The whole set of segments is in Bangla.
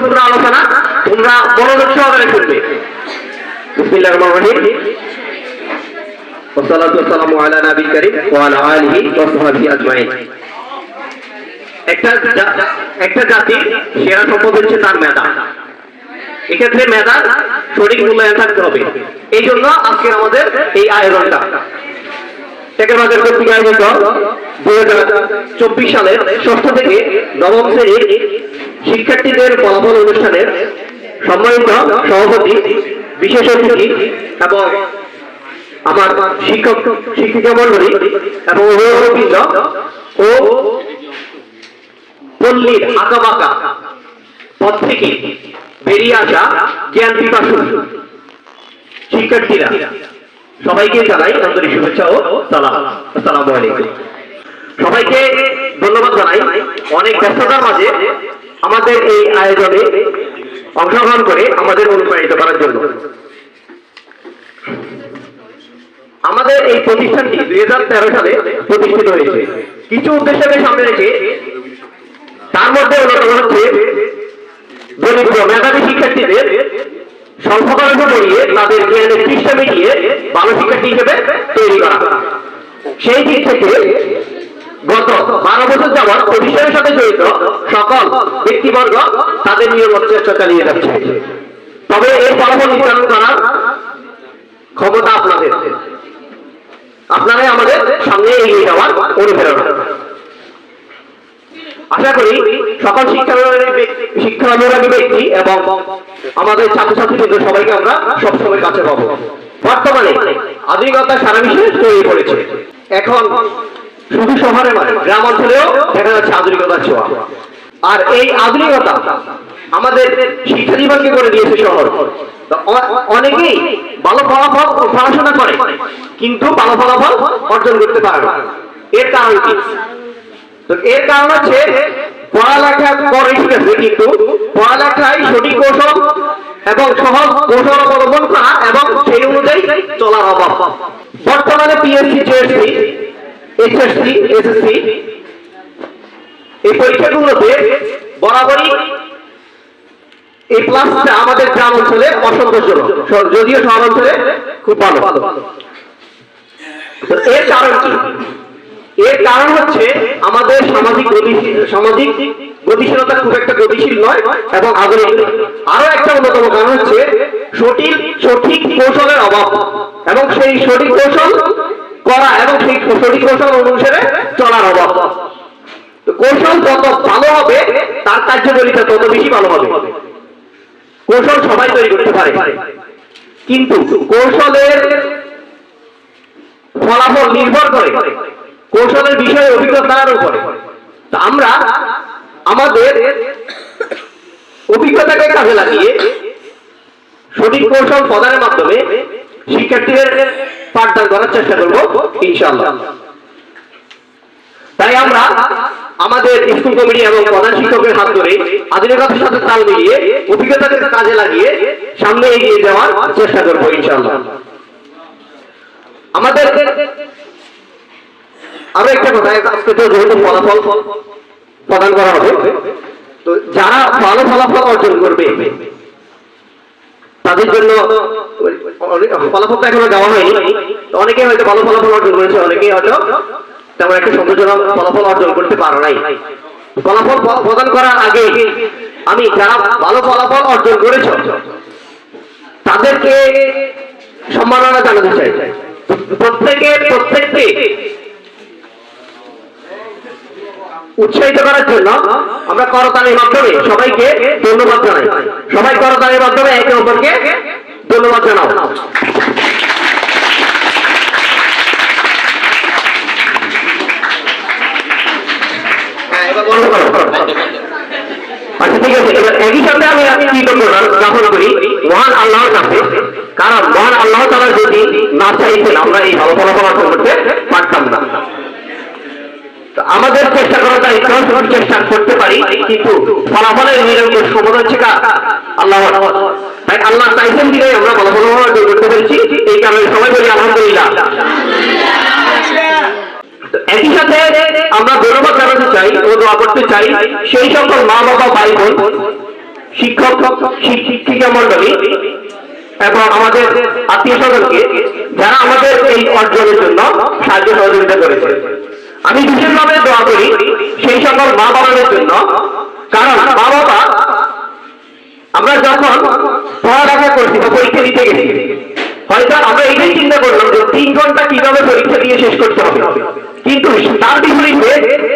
গুরুত্বপূর্ণ আলোচনা তোমরা মনোযোগ সহকারে শুনবে বিসমিল্লাহির রহমানির রহিম والصلاة والسلام على نبي الكريم وعلى آله وصحبه أجمعين একটা জা- একটা জাতির সেরা সম্পদ হচ্ছে তার মেধা এক্ষেত্রে মেধা সঠিক মূল্যায়ন থাকতে হবে এই জন্য আজকের আমাদের এই আয়োজনটা টেকেরবাজার কর্তৃক আয়োজিত দুই চব্বিশ সালের ষষ্ঠ থেকে নবম শ্রেণির শিক্ষার্থীদের ফলাফল অনুষ্ঠানের সম্মানিত সভাপতি, বিশেষ অতিথি এবং আমার শিক্ষক, শিক্ষিকা মন্ডলী এবং অভিভাবকবৃন্দ ও পল্লীর আঁকাবাঁকা পথ থেকে বেরিয়ে আসা জ্ঞান পিপাসু শিক্ষার্থীরা। সবাইকে জানাই আন্তরিক শুভেচ্ছা ও সালাম। আসসালামু আলাইকুম। সবাইকে ধন্যবাদ জানাই। অনেক ব্যস্ততার মাঝে আমাদের এই আয়োজনে অংশগ্রহণ করে আমাদের অনুপ্রাণিত করার জন্য। আমাদের এই প্রতিষ্ঠানটি দুই হাজার তেরো সালে প্রতিষ্ঠিত হয়েছে। কিছু উদ্দেশ্যকে সামনে রেখে তার মধ্যে অন্যতম হচ্ছে দরিদ্র মেধাবী শিক্ষার্থীদের খরচে পড়িয়ে তাদের জ্ঞানের পৃষ্ঠা মিটিয়ে ভালো শিক্ষার্থী হিসেবে তৈরি করা সেই দিক থেকে গত বারো বছর যাবৎ প্রতিষ্ঠানের সাথে জড়িত সকল ব্যক্তিবর্গ তাদের নিয়মত চেষ্টা চালিয়ে যাচ্ছে। তবে এই ফলাফল নির্ধারণ করার ক্ষমতা আপনাদের। আপনারাই আমাদের সামনে এগিয়ে যাওয়ার অনুপ্রেরণা। আশা করি সকল শিক্ষা শিক্ষা অনুরাগী ব্যক্তি এবং আমাদের ছাত্রছাত্রীদের সবাইকে আমরা সবসময় কাছে পাবো। বর্তমানে আধুনিকতা সারা বিশ্বে ছড়িয়ে পড়েছে। এখন শুধু শহরে নয়, গ্রাম অঞ্চলেও দেখা যাচ্ছে আধুনিকতার ছোঁয়া। আর এই আধুনিকতা আমাদের শিক্ষা জীবনকে করে দিয়েছে শহর। অনেকেই ভালো ফলাফল পড়াশোনা করে, কিন্তু ভালো ফলাফল অর্জন করতে পারে না। এর কারণ কি? এর কারণ হচ্ছে পড়ালেখা করে ঠিক কিন্তু পড়ালেখায় সঠিক কৌশল এবং সহজ কৌশল অবলম্বন করা এবং সেই অনুযায়ী চলার অভাব। বর্তমানে পিএসসি জিএসসি এইচএসসি এসএসসি এই পরীক্ষাগুলোতে বরাবরই এই ক্লাসটা আমাদের গ্রাম অঞ্চলে অসন্তোষজনক। যদিও শহর অঞ্চলে খুব ভালো। এর কারণ কি? এর কারণ হচ্ছে আমাদের সামাজিক সামাজিক গতিশীলতা খুব একটা গতিশীল নয় এবং নয়। আরও একটা অন্যতম কারণ হচ্ছে সঠিক সঠিক কৌশলের অভাব এবং সেই সঠিক কৌশল করা এবং সেই সঠিক কৌশল অনুসারে চলার অভাব। কৌশল যত ভালো হবে, তার কার্যকারিতা তত বেশি ভালো হবে। কৌশল সবাই তৈরি করতে পারে। কিন্তু কৌশলের ফলাফল নির্ভর করে। কৌশলের বিষয়ে অভিজ্ঞতার উপরে। আমরা আমাদের অভিজ্ঞতাকে কাজে লাগিয়ে সঠিক কৌশল প্রদানের মাধ্যমে শিক্ষার্থীদের পাঠদান করার চেষ্টা করব, ইনশাআল্লাহ। তাই আমরা আমাদের স্কুল কমিটি এবং প্রধান শিক্ষকের হাত ধরে আধুনিকতার সাথে তাল মিলিয়ে অভিজ্ঞতাকে কাজে লাগিয়ে সামনে এগিয়ে যাওয়ার চেষ্টা করব, ইনশাআল্লাহ। আমাদের আরও একটা কথা আজকে তো যেহেতু ফলাফল প্রদান করা হবে, তো যারা ভালো ফলাফল অর্জন করবে, তাদের জন্য ফলাফল তো এখনও দেওয়া হয়নি অনেকে হয়তো ভালো ফলাফল অর্জন করেছে অনেকে হয়তো তেমন একটা সন্তোষজনক ফলাফল অর্জন করতে পারে নাই। ফলাফল প্রদান করার আগে আমি, যারা ভালো ফলাফল অর্জন করেছ, তাদেরকে সম্মাননা জানাতে চাই। প্রত্যেকে, প্রত্যেককে উৎসাহিত করার জন্য আমরা করতালির মাধ্যমে সবাইকে ধন্যবাদ জানাই। সবাই করতালির মাধ্যমে একে অপরকে ধন্যবাদ জানাও। হ্যাঁ। আচ্ছা কারণ মহান আল্লাহ তারা যদি না চাইতেন, আমরা এই ভালো ফলাফল করতে পারতাম আমাদের চেষ্টা করাটা ইতিহাস চেষ্টা করতে পারি, কিন্তু ফলাফলের নিরঙ্কুশ ক্ষমতা হচ্ছে কার? আল্লাহ তাই আল্লাহ চাইছেন দিনে আমরা ফলাফল অর্জন করতে পেরেছি, এই কারণে সবাই বলি আলহামদুলিল্লাহ। একই সাথে আমরা ধন্যবাদ জানাতে চাই ও দোয়া করতে চাই, সেই সকল মা বাবা, ভাই বোন, শিক্ষক শিক- শিক্ষিকা মন্ডলী এবং আমাদের আত্মীয় স্বজনকে, যারা আমাদের এই অর্জনের জন্য সাহায্য সহযোগিতা করেছে। আমি বিশেষভাবে দোয়া করি সেই সকল মা বাবাদের জন্য। কারণ মা বাবা আমরা যখন পড়ালেখা করছি বা পরীক্ষা দিতে গেছি, হয়তো আমরা এটাই চিন্তা করলাম যে তিন ঘণ্টা কীভাবে পরীক্ষা দিয়ে শেষ করতে হবে। কিন্তু তার বিপরীতে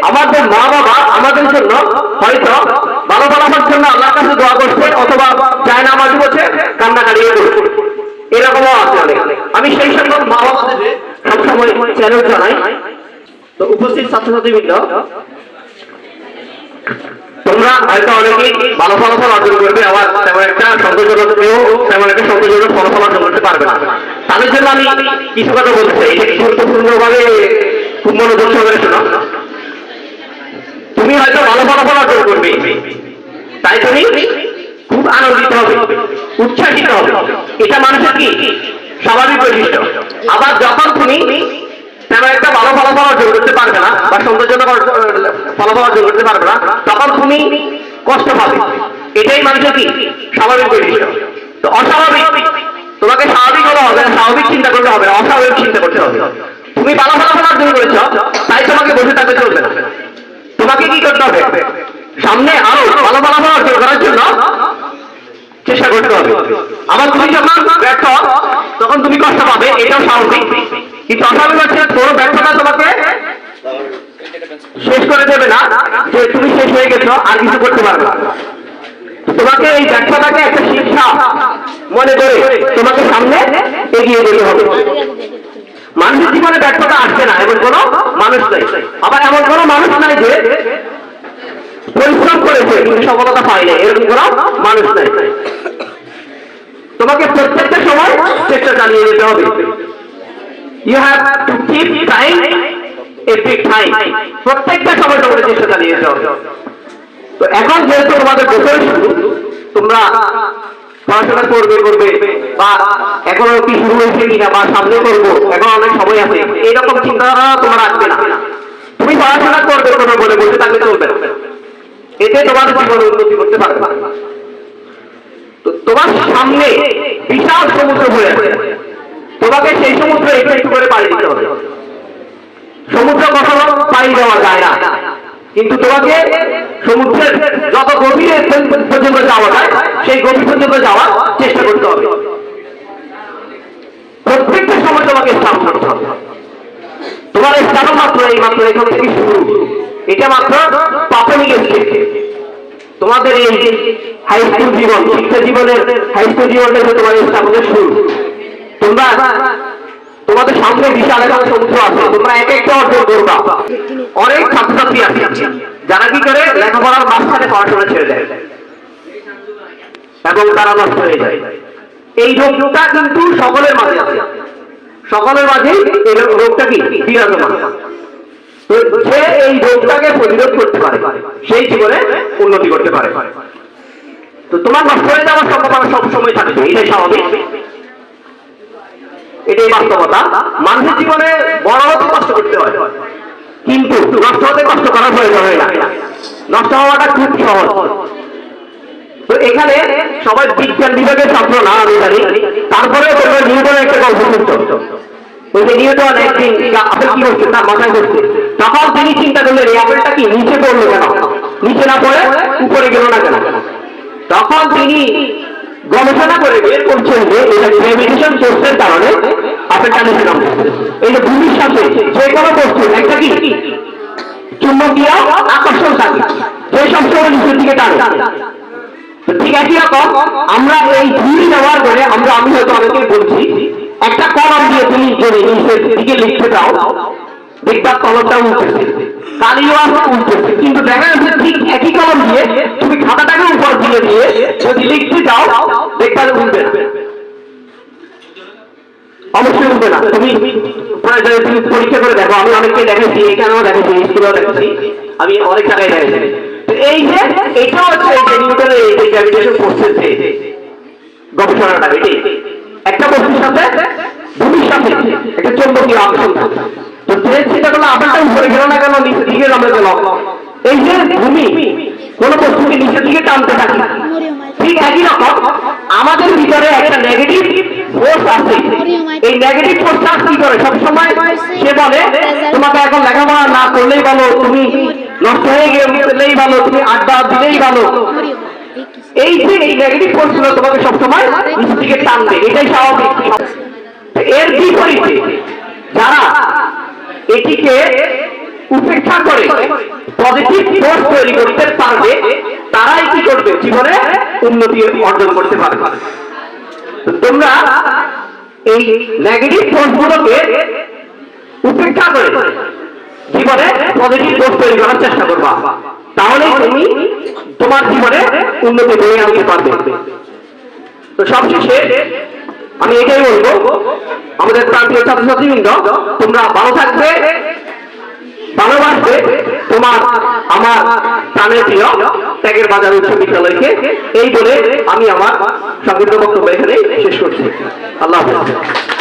আমাদের মা বাবা আমাদের জন্য হয়তো ভালো ফলাফল জন্য আল্লাহর কাছে দোয়া করছে অথবা চায় না আমাদের বলছে কান্নাকাটি করছে। এরকমও আছে আমি সেই সকল মা বাবাদের সবসময় চ্যালেঞ্জ জানাই। তো উপস্থিত ছাত্রছাত্রীবৃন্দ, তোমরা হয়তো অনেকেই ভালো ফলাফল অর্জন করবে, আবার তেমন একটা সন্তোষজনক কেউ তেমন একটা সন্তোষজনক ফলাফল অর্জন করতে পারবে না। তাদের জন্য আমি কিছু কথা বলতে চাই। এটা গুরুত্বপূর্ণভাবে খুব মনোযোগ সহকারে শোনো। তুমি হয়তো ভালো ফলাফল অর্জন করবে। তাই তুমি খুব আনন্দিত হবে উচ্ছ্বাসিত হবে। এটা মানুষের কি? স্বাভাবিক বৈশিষ্ট্য। আবার যখন তুমি তেমন একটা ভালো ফলাফল অর্জন করতে পারবে না বা অর্জন- ফলাফল অর্জন করতে পারবে না তখন তুমি কষ্ট পাবে। এটাই মানুষের কি? স্বাভাবিক তো অস্বাভাবিক। তোমাকে স্বাভাবিক হলে হবে না, স্বাভাবিক চিন্তা করতে হবে না, অস্বাভাবিক চিন্তা করতে হবে। তুমি ভালো ফলাফল অর্জন করেছ তাই তোমাকে বসে থাকতে চলবে না। তোমাকে কি করতে হবে? সামনে আরও ভালো ফলাফল অর্জন করার জন্য চেষ্টা করতে হবে। আবার তুমি যখন ব্যর্থ তখন তুমি কষ্ট পাবে এটাও স্বাভাবিক। কিন্তু তোমাকে এই ব্যর্থতাকে একটা শিক্ষা মনে করে তোমাকে সামনে এগিয়ে যেতে হবে। মানুষের জীবনে ব্যর্থতা আসছে না, এমন কোনো মানুষ নাই। আবার এমন কোনো মানুষ নাই যে পরিশ্রম করেছে, কিন্তু সফলতা পায় না এরকম কোনো মানুষ নাই। তোমাকে প্রত্যেকটা সময় চেষ্টা চালিয়ে যেতে হবে। You have to keep time every time প্রত্যেকটা সময় তোমাকে চেষ্টা চালিয়ে হবে। তো এখন যেহেতু তোমাদের বছর শুরু, তোমরা পড়াশোনা করবে করবে, বা এখনও কি শুরু হয়েছে কিনা বা সামনে করব, এখন অনেক সময় আছে, এইরকম চিন্তাধারা তোমরা রাখবে না। তুমি পড়াশোনা করবে কোনো বলে বসে থাকলে চলবে না। এতে তোমার জীবন উন্নতি করতে পারবে। তো তোমার সামনে বিশাল সমুদ্র হয়ে আছে। তোমাকে সেই সমুদ্র একটু একটু করে পাড়ি দিতে হবে। সমুদ্র কখনো পাড়ি দেওয়া যায় না। কিন্তু তোমাকে সমুদ্রের যত গভীরে পর্যন্ত যাওয়া যায়, সেই গভীর পর্যন্ত যাওয়ার চেষ্টা করতে হবে। প্রত্যেকটা সময় তোমাকে স্নান করতে হবে। তোমার স্নান মাত্র এই মাত্র, এখান থেকে শুরু। এটা মাত্র প্রাথমিক স্টেপ তোমাদের এই হাই স্কুল জীবন, শিক্ষা জীবনের হাই স্কুল হচ্ছে তোমার স্থাপনের শুরু। তোমরা তোমাদের সামনে বিশাল একটা সমুদ্র আছে, তোমরা এক একটা অর্জন করবা। অনেক ছাত্রছাত্রী আছে, যারা কি করে লেখাপড়ার মাঝখানে পড়াশোনা ছেড়ে দেয়। এবং তারা নষ্ট হয়ে যায়। এই রোগটা কিন্তু সকলের মাঝে আছে। সকলের মাঝে এই রোগটা কি? বিরাজমান। সে এই রোগটাকে প্রতিরোধ করতে পারে, সেই জীবনে উন্নতি করতে পারে। তো তোমার নষ্ট হয়ে যাওয়ার সম্ভাবনা সবসময় থাকবে, এটাই স্বাভাবিক। এটাই বাস্তবতা। মানুষের জীবনে বড় হতে কষ্ট করতে হয়। কিন্তু নষ্ট হতে কষ্ট করার প্রয়োজন হয় না। নষ্ট হওয়াটা খুব সহজ। তো এখানে সবাই বিজ্ঞান বিভাগের ছাত্র না, আমি জানি। তারপরে নিউটনের একটা গল্প শুনছো। ওই যে নিউটন একদিন আপেল কি হচ্ছে, তার মাথায় করছে তখন তিনি চিন্তা করলেন, এই আপেলটা কি নিচে পড়ল কেন? নিচে না পড়ে উপরে গেল না কেন? তখন তিনি গবেষণা করে বের করছেন যে এটা গ্র্যাভিটেশন ফোর্সের কারণে নিচে নামছে এই যে ভূমির সাথে যে কোনো বস্তু, একটা কি? চুম্বকীয় আকর্ষণ থাকে। যে সবসময় নিচের দিকে টানে। ঠিক একই রকম, আমরা এই ধুলি ব্যবহার করে, আমরা, আমি হয়তো অনেকে বলছি, একটা কলম দিয়ে তুমি যদি নিচের দিকে লিখতে চাও দেখবা কলমটা উঠতেছে কালিও আছে উঠতেছে কিন্তু দেখা যাচ্ছে ঠিক একই কলম দিয়ে তুমি খাতাটাকে উপর দিকে দিয়ে যদি লিখতে চাও দেখবা যে উঠবে না। অবশ্যই উঠবে না। তুমি প্রয়োজনে তুমি পরীক্ষা করে দেখো, আমি অনেককে দেখেছি এখানেও দেখেছি স্কুলেও দেখেছি, আমি অনেক জায়গায় দেখেছি। এই যে, এটা হচ্ছে এই যে নিউটনের এই যে গ্র্যাভিটেশন ফোর্সের যে গবেষণাটা এটাই একটা বস্তুর সাথে ভূমির সাথে, একটা চৌম্বকীয় আকর্ষণ তো যে চিন্তা করলে আপেলটা উপরে গেল না কেন, নিচের দিকে নামে গেল এই যে ভূমি, কোন বস্তুকে নিচের দিকে টানতে থাকে। একই রকম আমাদের ভিতরে একটা নেগেটিভ ফোর্স আছে। এই নেগেটিভ ফোর্সটা কি করে? সবসময় সে বলে, তোমাকে এখন লেখাপড়া না করলেই ভালো, তুমি নষ্ট হয়ে গেলেই ভালো, তুমি আড্ডা দিলেই ভালো। এই যে এই নেগেটিভ ফোর্সগুলো তোমাকে সবসময় নিচের টানবে, এটাই স্বাভাবিক। এর বিপরীতে যারা এটিকে উপেক্ষা করে পজিটিভ ফোর্স তৈরি করতে পারবে, তারাই কি করবে? জীবনে উন্নতি অর্জন করতে পারবে। তোমরা এই নেগেটিভ ফোর্সগুলোকে উপেক্ষা করে জীবনে পজিটিভ ফোর্স তৈরি করার চেষ্টা করবা। তাহলে তুমি তোমার জীবনে উন্নতি বয়ে আনতে পারবে। তো সবশেষে আমি এটাই বলব, আমাদের প্রান্তীয় ছাত্রছাত্রীবৃন্দ, তোমরা ভালো থাকবে, ভালোবাসবে তোমার, আমার প্রাণের প্রিয় ত্যাগের বাজার উচ্চ বিদ্যালয়কে এই বলে আমি আমার সংক্ষিপ্ত বক্তব্য এখানে শেষ করছি। আল্লাহ হাফেজ।